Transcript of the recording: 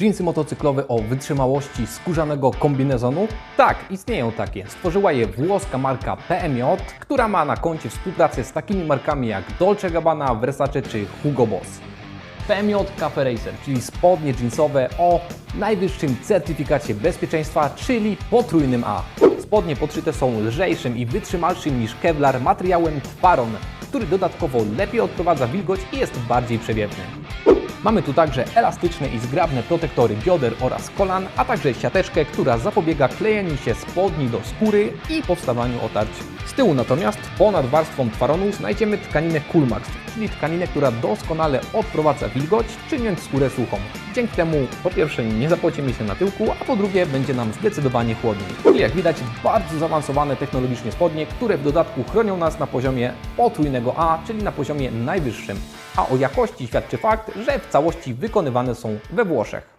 Dżinsy motocyklowe o wytrzymałości skórzanego kombinezonu? Tak, istnieją takie. Stworzyła je włoska marka PMJ, która ma na koncie współpracę z takimi markami jak Dolce Gabbana, Versace czy Hugo Boss. PMJ Cafe Racer, czyli spodnie jeansowe o najwyższym certyfikacie bezpieczeństwa, czyli potrójnym A. Spodnie podszyte są lżejszym i wytrzymalszym niż Kevlar materiałem Twaron, który dodatkowo lepiej odprowadza wilgoć i jest bardziej przewiewny. Mamy tu także elastyczne i zgrabne protektory bioder oraz kolan, a także siateczkę, która zapobiega klejeniu się spodni do skóry i powstawaniu otarć. Z tyłu natomiast ponad warstwą twaronu znajdziemy tkaninę Coolmax, czyli tkaninę, która doskonale odprowadza wilgoć, czyniąc skórę suchą. Dzięki temu po pierwsze nie zapocimy się na tyłku, a po drugie będzie nam zdecydowanie chłodniej. Czyli jak widać bardzo zaawansowane technologicznie spodnie, które w dodatku chronią nas na poziomie potrójnego A, czyli na poziomie najwyższym. A o jakości świadczy fakt, że w całości wykonywane są we Włoszech.